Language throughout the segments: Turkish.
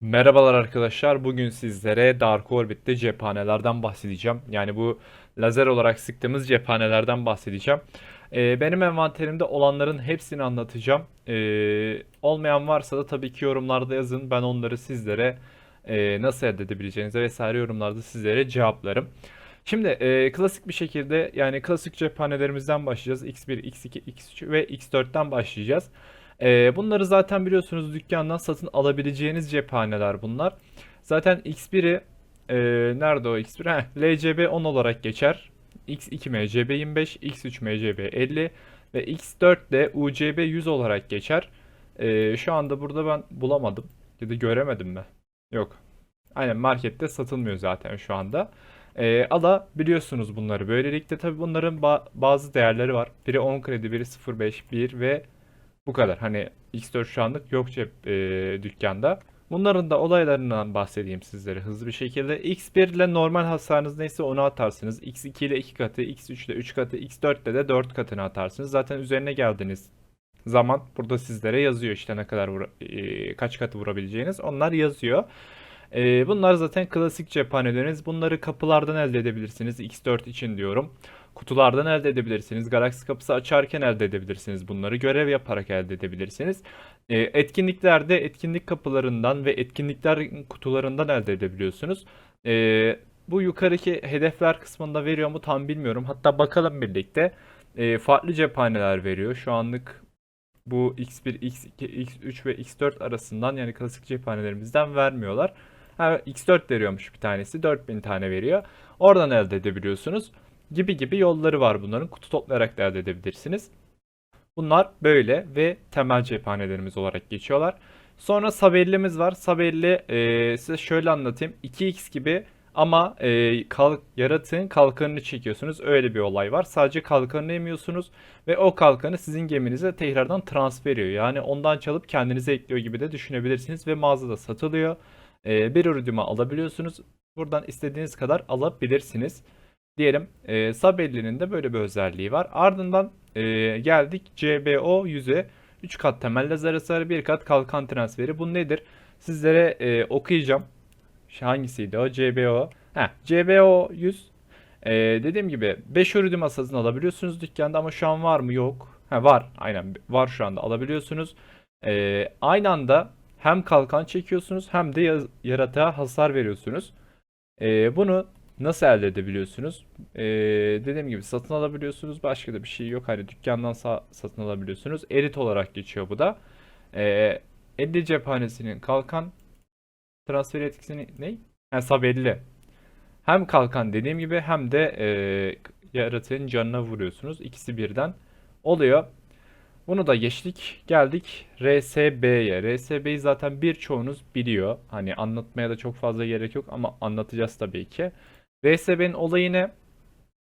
Merhabalar arkadaşlar. Bugün sizlere Dark Orbit'te cephanelerden bahsedeceğim. Yani bu lazer olarak sıktığımız cephanelerden bahsedeceğim. Ee, benim envanterimde olanların hepsini anlatacağım. Ee, olmayan varsa da tabii ki yorumlarda yazın. Ben onları sizlere e, nasıl elde edebileceğinize vesaire yorumlarda sizlere cevaplarım. Şimdi e, klasik bir şekilde yani klasik cephanelerimizden başlayacağız. X1, X2, X3 ve X4'ten başlayacağız. Ee, bunları zaten biliyorsunuz dükkandan satın alabileceğiniz cephaneler bunlar. Zaten X1'i e, nerede o X1? Heh, LCB 10 olarak geçer. X2 MCB 25, X3 MCB 50 ve X4 de UCB 100 olarak geçer. Ee, şu anda burada ben bulamadım. Ya da göremedim mi? Yok. Aynen markette satılmıyor zaten şu anda. Ee, alabiliyorsunuz bunları. Böylelikle tabii bunların ba- bazı değerleri var. Biri 10 kredi, biri 0.5, 1 ve bu kadar. Hani X4 şu anlık yok cep e, dükkanda. Bunların da olaylarından bahsedeyim sizlere hızlı bir şekilde. X1 ile normal hasarınız neyse onu atarsınız. X2 ile 2 katı, X3 ile 3 katı, X4 ile de 4 katını atarsınız. Zaten üzerine geldiğiniz zaman burada sizlere yazıyor işte ne kadar vura- e, kaç katı vurabileceğiniz. Onlar yazıyor. E, bunlar zaten klasik cephaneleriniz. Bunları kapılardan elde edebilirsiniz. X4 için diyorum. Kutulardan elde edebilirsiniz. Galaksi kapısı açarken elde edebilirsiniz. Bunları görev yaparak elde edebilirsiniz. E, etkinliklerde etkinlik kapılarından ve etkinlikler kutularından elde edebiliyorsunuz. E, bu yukarıki hedefler kısmında veriyor mu tam bilmiyorum. Hatta bakalım birlikte. E, farklı cephaneler veriyor. Şu anlık bu X1, X2, X3 ve X4 arasından yani klasik cephanelerimizden vermiyorlar. Ha, X4 veriyormuş bir tanesi. 4000 tane veriyor. Oradan elde edebiliyorsunuz. Gibi gibi yolları var bunların. Kutu toplayarak da elde edebilirsiniz. Bunlar böyle ve temel cephanelerimiz olarak geçiyorlar. Sonra sabellimiz var. Sabelli e, size şöyle anlatayım. 2x gibi ama e, kalk, yaratığın kalkanını çekiyorsunuz. Öyle bir olay var. Sadece kalkanını emiyorsunuz ve o kalkanı sizin geminize tekrardan transfer ediyor. Yani ondan çalıp kendinize ekliyor gibi de düşünebilirsiniz ve mağazada satılıyor. E, bir ürünümü alabiliyorsunuz. Buradan istediğiniz kadar alabilirsiniz. Diyelim e, Sabelli'nin de böyle bir özelliği var. Ardından e, geldik CBO 100'e. 3 kat temel lazer hasarı, 1 kat kalkan transferi. Bu nedir? Sizlere e, okuyacağım. Hangisiydi o? CBO. Heh, CBO 100. E, dediğim gibi 5 ürün masasını alabiliyorsunuz dükkanda ama şu an var mı? Yok. Ha, var. Aynen var şu anda alabiliyorsunuz. E, aynı anda hem kalkan çekiyorsunuz hem de yaratığa hasar veriyorsunuz. E, bunu Nasıl elde edebiliyorsunuz? Ee, dediğim gibi satın alabiliyorsunuz. Başka da bir şey yok. Hani dükkandan sa- satın alabiliyorsunuz. Erit olarak geçiyor bu da. Ee, 50 cephanesinin kalkan transfer etkisini ne? Ha, sub 50. Hem kalkan dediğim gibi hem de e, yaratığın canına vuruyorsunuz. İkisi birden oluyor. Bunu da geçtik. Geldik RSB'ye. RSB'yi zaten birçoğunuz biliyor. Hani anlatmaya da çok fazla gerek yok ama anlatacağız tabii ki. RSB'nin olayı ne?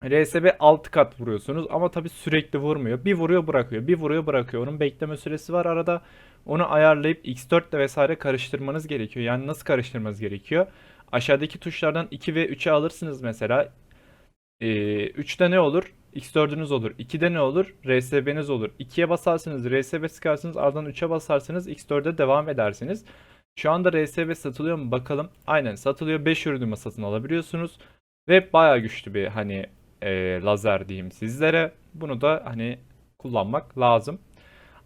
RSB 6 kat vuruyorsunuz ama tabii sürekli vurmuyor. Bir vuruyor bırakıyor, bir vuruyor bırakıyor. Onun bekleme süresi var arada. Onu ayarlayıp X4 ile vesaire karıştırmanız gerekiyor. Yani nasıl karıştırmanız gerekiyor? Aşağıdaki tuşlardan 2 ve 3'e alırsınız mesela. Ee, 3'te ne olur? X4'ünüz olur. 2'de ne olur? RSB'niz olur. 2'ye basarsınız, RSB sıkarsınız, ardından 3'e basarsınız, X4'e devam edersiniz. Şu anda RSB satılıyor mu bakalım. Aynen satılıyor. 5 ürünü satın alabiliyorsunuz. Ve bayağı güçlü bir hani e, lazer diyeyim sizlere. Bunu da hani kullanmak lazım.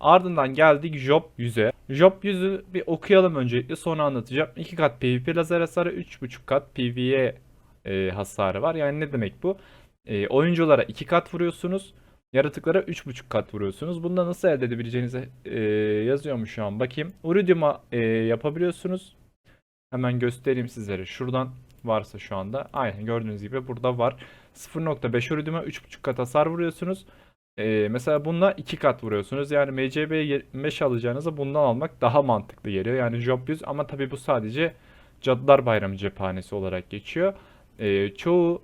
Ardından geldik Job 100'e. Job 100'ü bir okuyalım öncelikle sonra anlatacağım. 2 kat PvP lazer hasarı, 3.5 kat PvE e, hasarı var. Yani ne demek bu? E, oyunculara 2 kat vuruyorsunuz. Yaratıklara 3.5 kat vuruyorsunuz. Bunu da nasıl elde edebileceğinizi e, yazıyormuş şu an. Bakayım. Uridium'a e, yapabiliyorsunuz. Hemen göstereyim sizlere. Şuradan varsa şu anda. Aynen gördüğünüz gibi burada var. 0.5 ürünüme 3.5 kat hasar vuruyorsunuz. Ee, mesela bununla 2 kat vuruyorsunuz. Yani MCB 25 alacağınıza bundan almak daha mantıklı geliyor. Yani Job 100 ama tabii bu sadece Cadılar Bayramı cephanesi olarak geçiyor. Ee, çoğu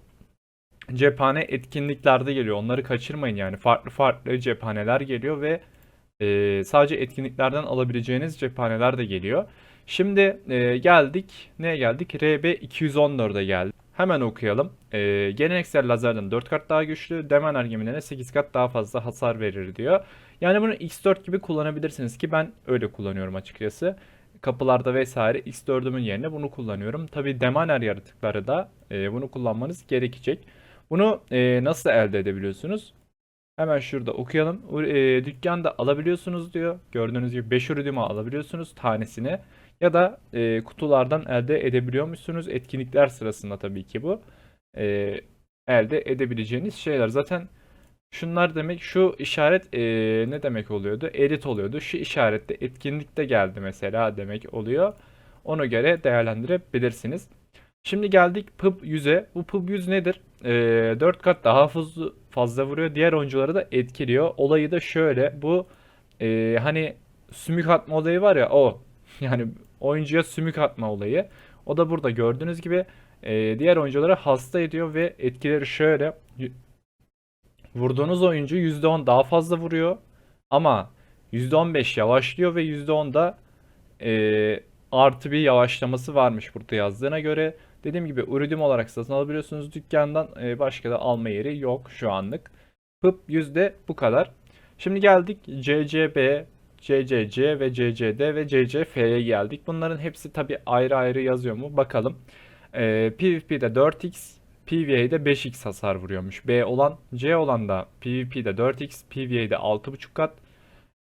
cephane etkinliklerde geliyor. Onları kaçırmayın yani. Farklı farklı cephaneler geliyor ve e, sadece etkinliklerden alabileceğiniz cephaneler de geliyor. Şimdi e, geldik. Neye geldik? RB 214'e geldik. Hemen okuyalım. E, geleneksel lazerden 4 kat daha güçlü. Demener gemilerine 8 kat daha fazla hasar verir diyor. Yani bunu X4 gibi kullanabilirsiniz ki ben öyle kullanıyorum açıkçası. kapılarda vesaire X4'ümün yerine bunu kullanıyorum. Tabi demaner yaratıkları da e, bunu kullanmanız gerekecek. Bunu e, nasıl elde edebiliyorsunuz? Hemen şurada okuyalım. E, dükkanda alabiliyorsunuz diyor. Gördüğünüz gibi 5 ürünümü alabiliyorsunuz tanesini. Ya da e, kutulardan elde edebiliyormuşsunuz. Etkinlikler sırasında tabii ki bu. E, elde edebileceğiniz şeyler. Zaten şunlar demek şu işaret e, ne demek oluyordu? Edit oluyordu. Şu işarette etkinlikte geldi mesela demek oluyor. Ona göre değerlendirebilirsiniz. Şimdi geldik PUB 100'e. Bu PUB 100 nedir? Ee, 4 kat daha fazla, fazla vuruyor. Diğer oyuncuları da etkiliyor. Olayı da şöyle. Bu e, hani sümük atma olayı var ya o. Yani oyuncuya sümük atma olayı. O da burada gördüğünüz gibi e, diğer oyuncuları hasta ediyor ve etkileri şöyle. Vurduğunuz oyuncu %10 daha fazla vuruyor. Ama %15 yavaşlıyor ve %10 da e, artı bir yavaşlaması varmış burada yazdığına göre. Dediğim gibi ürün olarak satın alabiliyorsunuz dükkandan. E, başka da alma yeri yok şu anlık. PUB yüzde bu kadar. Şimdi geldik CCB, CCC ve CCD ve CCF'ye geldik. Bunların hepsi tabi ayrı ayrı yazıyor mu? Bakalım. E, PvP'de 4x, PvE'de 5x hasar vuruyormuş. B olan, C olan da PvP'de 4x, PvE'de 6.5 kat.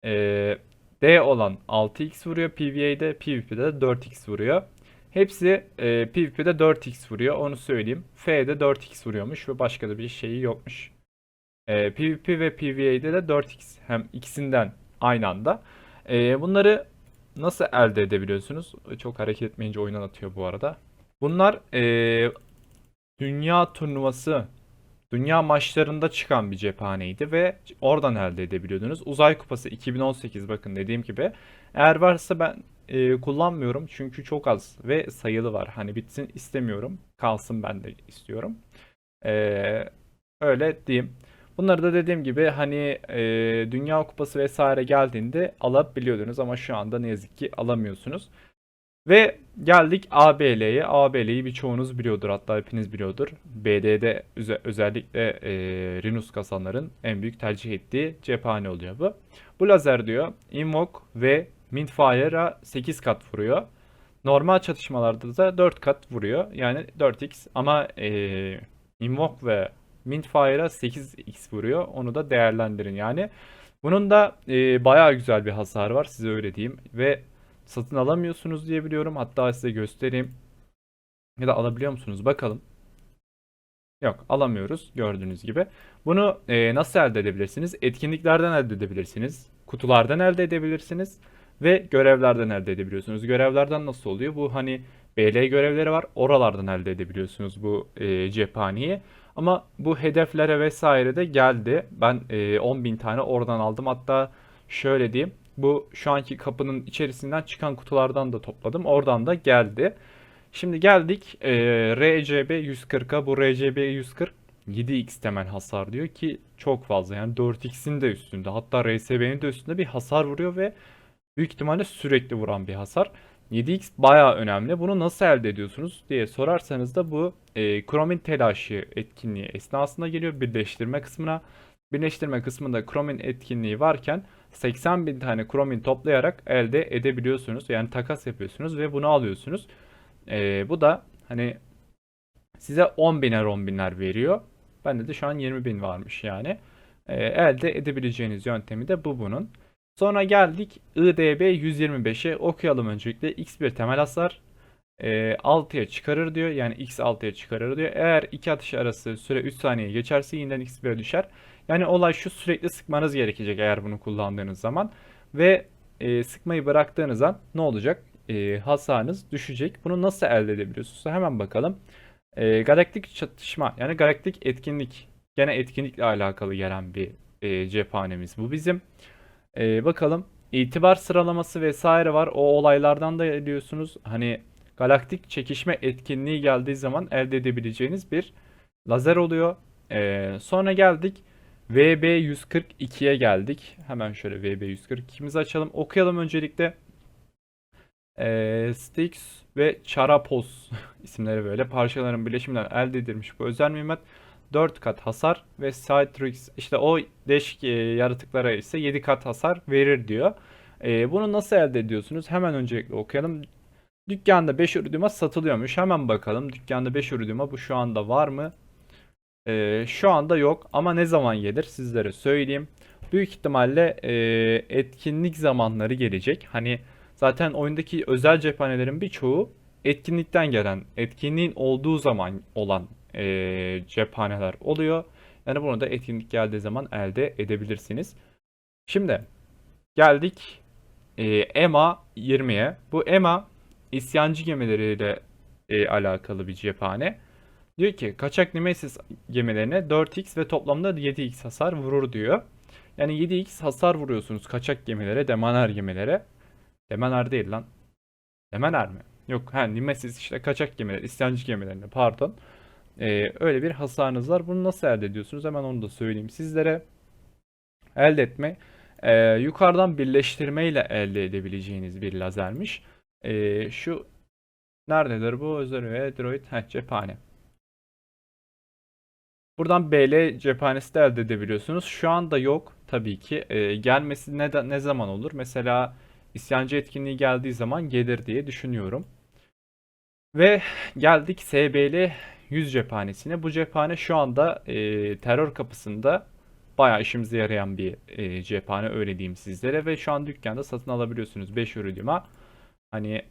E, D olan 6x vuruyor PvE'de, PvP'de de 4x vuruyor. Hepsi e, PvP'de 4x vuruyor onu söyleyeyim. F'de 4x vuruyormuş ve başka da bir şeyi yokmuş. E, PvP ve PvE'de de 4x hem ikisinden aynı anda. E, bunları nasıl elde edebiliyorsunuz? Çok hareket etmeyince oyundan atıyor bu arada. Bunlar e, dünya turnuvası Dünya maçlarında çıkan bir cephaneydi ve oradan elde edebiliyordunuz. Uzay Kupası 2018 bakın dediğim gibi. Eğer varsa ben e, kullanmıyorum çünkü çok az ve sayılı var. Hani bitsin istemiyorum. Kalsın ben de istiyorum. E, öyle diyeyim. Bunları da dediğim gibi hani e, Dünya Kupası vesaire geldiğinde alabiliyordunuz ama şu anda ne yazık ki alamıyorsunuz. Ve geldik ABL'ye. ABL'yi birçoğunuz biliyordur hatta hepiniz biliyordur. BD'de öze- özellikle e, Linux kasanların en büyük tercih ettiği cephane oluyor bu. Bu lazer diyor Invoke ve Mintfire'a 8 kat vuruyor. Normal çatışmalarda da 4 kat vuruyor. Yani 4x ama e, Invoke ve Mintfire'a 8x vuruyor. Onu da değerlendirin yani. Bunun da e, bayağı güzel bir hasar var size öyle diyeyim. Ve satın alamıyorsunuz diye biliyorum. Hatta size göstereyim. Ya da alabiliyor musunuz? Bakalım. Yok alamıyoruz gördüğünüz gibi. Bunu e, nasıl elde edebilirsiniz? Etkinliklerden elde edebilirsiniz. Kutulardan elde edebilirsiniz. Ve görevlerden elde edebiliyorsunuz. Görevlerden nasıl oluyor? Bu hani BL görevleri var. Oralardan elde edebiliyorsunuz bu e, cephaneyi. Ama bu hedeflere vesaire de geldi. Ben e, 10.000 tane oradan aldım. Hatta şöyle diyeyim. Bu şu anki kapının içerisinden çıkan kutulardan da topladım. Oradan da geldi. Şimdi geldik e, RCB 140'a. Bu RCB 140 7x temel hasar diyor ki çok fazla. Yani 4x'in de üstünde. Hatta RSB'nin de üstünde bir hasar vuruyor ve büyük ihtimalle sürekli vuran bir hasar. 7x bayağı önemli. Bunu nasıl elde ediyorsunuz diye sorarsanız da bu e, kromin telaşı etkinliği esnasında geliyor birleştirme kısmına. Birleştirme kısmında kromin etkinliği varken 80 bin tane kromin toplayarak elde edebiliyorsunuz. Yani takas yapıyorsunuz ve bunu alıyorsunuz. E, bu da hani size 10 biner 10 binler veriyor. Bende de şu an 20 bin varmış yani. E, elde edebileceğiniz yöntemi de bu bunun. Sonra geldik IDB 125'e okuyalım öncelikle. X1 temel hasar e, 6'ya çıkarır diyor. Yani X 6'ya çıkarır diyor. Eğer iki atış arası süre 3 saniye geçerse yeniden X1'e düşer. Yani olay şu sürekli sıkmanız gerekecek eğer bunu kullandığınız zaman. Ve e, sıkmayı bıraktığınız an ne olacak? E, hasarınız düşecek. Bunu nasıl elde edebiliyorsunuz? Hemen bakalım. E, galaktik çatışma yani galaktik etkinlik. Gene etkinlikle alakalı gelen bir e, cephanemiz bu bizim. Ee, bakalım itibar sıralaması vesaire var. O olaylardan da ediyorsunuz. Hani galaktik çekişme etkinliği geldiği zaman elde edebileceğiniz bir lazer oluyor. Ee, sonra geldik VB142'ye geldik. Hemen şöyle VB142'mizi açalım. Okuyalım öncelikle. Ee, Styx ve Charapos isimleri böyle parçaların birleşiminden elde edilmiş bu özel mühimmat 4 kat hasar ve Citrix işte o değişik e, yaratıklara ise 7 kat hasar verir diyor. Ee, bunu nasıl elde ediyorsunuz? Hemen öncelikle okuyalım. Dükkanda 5 ürünüme satılıyormuş. Hemen bakalım. Dükkanda 5 ürünüme bu şu anda var mı? Ee, şu anda yok ama ne zaman gelir sizlere söyleyeyim. Büyük ihtimalle e, etkinlik zamanları gelecek. Hani zaten oyundaki özel cephanelerin birçoğu etkinlikten gelen, etkinliğin olduğu zaman olan e, cephaneler oluyor. Yani bunu da etkinlik geldiği zaman elde edebilirsiniz. Şimdi geldik e, EMA 20'ye. Bu EMA isyancı gemileriyle e, alakalı bir cephane. Diyor ki kaçak Nemesis gemilerine 4x ve toplamda 7x hasar vurur diyor. Yani 7x hasar vuruyorsunuz kaçak gemilere, demaner gemilere. Demaner değil lan. Demaner mi? Yok ha Nemesis işte kaçak gemiler, isyancı gemilerine pardon. Ee, öyle bir hasarınız var. Bunu nasıl elde ediyorsunuz? Hemen onu da söyleyeyim sizlere. Elde etme. Ee, yukarıdan birleştirme ile elde edebileceğiniz bir lazermiş. Ee, şu nerededir bu? Özel ve Droid Heh, cephane. Buradan BL cephanesi de elde edebiliyorsunuz. Şu anda yok tabii ki. Ee, gelmesi ne, ne zaman olur? Mesela isyancı etkinliği geldiği zaman gelir diye düşünüyorum. Ve geldik SBL 100 cephanesine. Bu cephane şu anda e, terör kapısında bayağı işimize yarayan bir e, cephane öyle diyeyim sizlere. Ve şu an dükkanda satın alabiliyorsunuz 5 ürünüma. Hani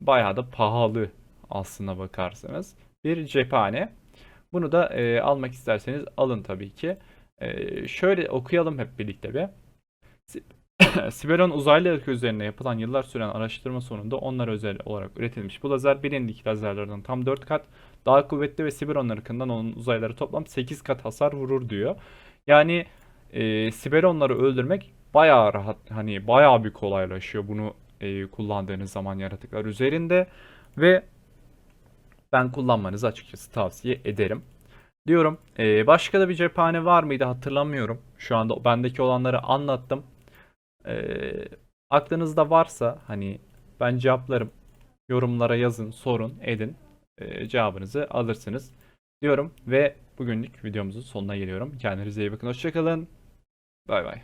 bayağı da pahalı aslına bakarsanız. Bir cephane. Bunu da e, almak isterseniz alın tabii ki. E, şöyle okuyalım hep birlikte bir. Si- Siberon uzaylı ırkı üzerine yapılan yıllar süren araştırma sonunda onlar özel olarak üretilmiş. Bu lazer bilindeki lazerlerden tam 4 kat daha kuvvetli ve Siberon ırkından onun uzayları toplam 8 kat hasar vurur diyor. Yani e, Siberonları öldürmek bayağı rahat hani bayağı bir kolaylaşıyor bunu e, kullandığınız zaman yaratıklar üzerinde ve ben kullanmanızı açıkçası tavsiye ederim. Diyorum. Ee, başka da bir cephane var mıydı hatırlamıyorum. Şu anda bendeki olanları anlattım. Ee, aklınızda varsa hani ben cevaplarım. Yorumlara yazın, sorun, edin. Ee, cevabınızı alırsınız. Diyorum ve bugünlük videomuzun sonuna geliyorum. Kendinize iyi bakın. Hoşçakalın. Bay bay.